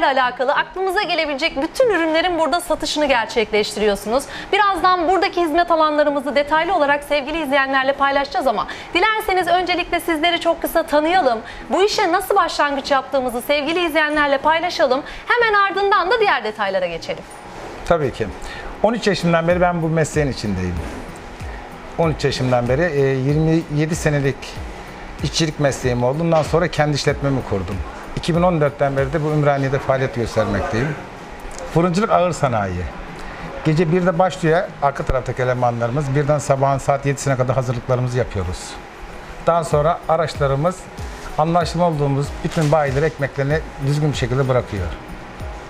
lezzetlerle alakalı aklımıza gelebilecek bütün ürünlerin burada satışını gerçekleştiriyorsunuz. Birazdan buradaki hizmet alanlarımızı detaylı olarak sevgili izleyenlerle paylaşacağız ama dilerseniz öncelikle sizleri çok kısa tanıyalım. Bu işe nasıl başlangıç yaptığımızı sevgili izleyenlerle paylaşalım. Hemen ardından da diğer detaylara geçelim. Tabii ki. 13 yaşımdan beri ben bu mesleğin içindeyim. 13 yaşımdan beri e, 27 senelik işçilik mesleğim oldu. Ondan sonra kendi işletmemi kurdum. 2014'ten beri de bu Ümraniye'de faaliyet göstermekteyim. Fırıncılık ağır sanayi. Gece 1'de başlıyor arka taraftaki elemanlarımız. Birden sabahın saat 7'sine kadar hazırlıklarımızı yapıyoruz. Daha sonra araçlarımız anlaşma olduğumuz bütün bayiler ekmeklerini düzgün bir şekilde bırakıyor.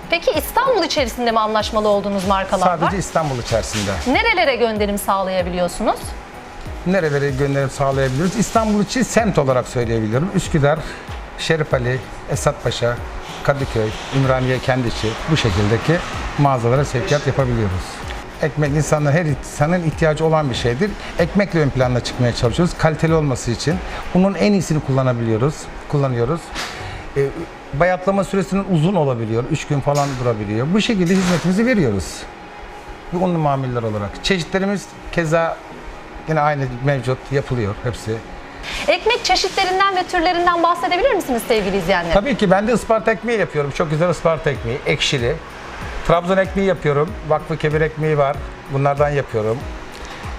Peki İstanbul içerisinde mi anlaşmalı olduğunuz markalar var? Sadece İstanbul içerisinde. Nerelere gönderim sağlayabiliyorsunuz? nerelere gönderim sağlayabiliriz? İstanbul için semt olarak söyleyebilirim. Üsküdar, Şerifali, Esatpaşa, Kadıköy, Ümraniye Kendiçi bu şekildeki mağazalara sevkiyat yapabiliyoruz. Ekmek insanların her insanın ihtiyacı olan bir şeydir. Ekmekle ön planda çıkmaya çalışıyoruz. Kaliteli olması için. Bunun en iyisini kullanabiliyoruz. Kullanıyoruz. E, bayatlama süresinin uzun olabiliyor. 3 gün falan durabiliyor. Bu şekilde hizmetimizi veriyoruz. Bu unlu mamuller olarak. Çeşitlerimiz keza yine aynı mevcut yapılıyor hepsi. Ekmek çeşitlerinden ve türlerinden bahsedebilir misiniz sevgili izleyenler? Tabii ki ben de Isparta ekmeği yapıyorum. Çok güzel Isparta ekmeği, ekşili. Trabzon ekmeği yapıyorum. Vakfı kebir ekmeği var. Bunlardan yapıyorum.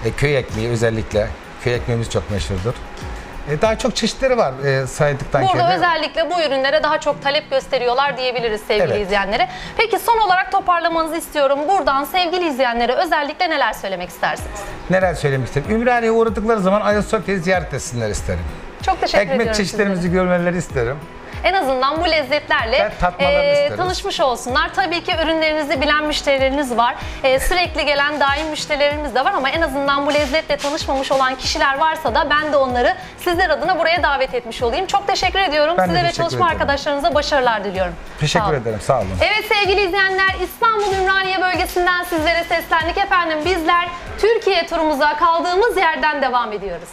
E, köy ekmeği özellikle. Köy ekmeğimiz çok meşhurdur. E, daha çok çeşitleri var e, saydıktan Burada kere. özellikle bu ürünlere daha çok talep gösteriyorlar diyebiliriz sevgili Evet. izleyenlere. Peki son olarak toparlamanızı istiyorum. Buradan sevgili izleyenlere özellikle neler söylemek istersiniz? Neler söylemek isterim? Ümraniye'ye uğradıkları zaman Ayasofya'yı ziyaret etsinler isterim. Çok teşekkür ediyorum Ekmek çeşitlerimizi sizlere. görmeleri isterim. En azından bu lezzetlerle e, tanışmış olsunlar. Tabii ki ürünlerinizi bilen müşterileriniz var. E, sürekli gelen daim müşterilerimiz de var ama en azından bu lezzetle tanışmamış olan kişiler varsa da ben de onları sizler adına buraya davet etmiş olayım. Çok teşekkür ediyorum. Ben Size ve çalışma ederim. arkadaşlarınıza başarılar diliyorum. Sağ Teşekkür olun. ederim. Sağ olun. Evet sevgili izleyenler İstanbul Ümraniye bölgesinden sizlere seslendik efendim. Bizler Türkiye turumuza kaldığımız yerden devam ediyoruz.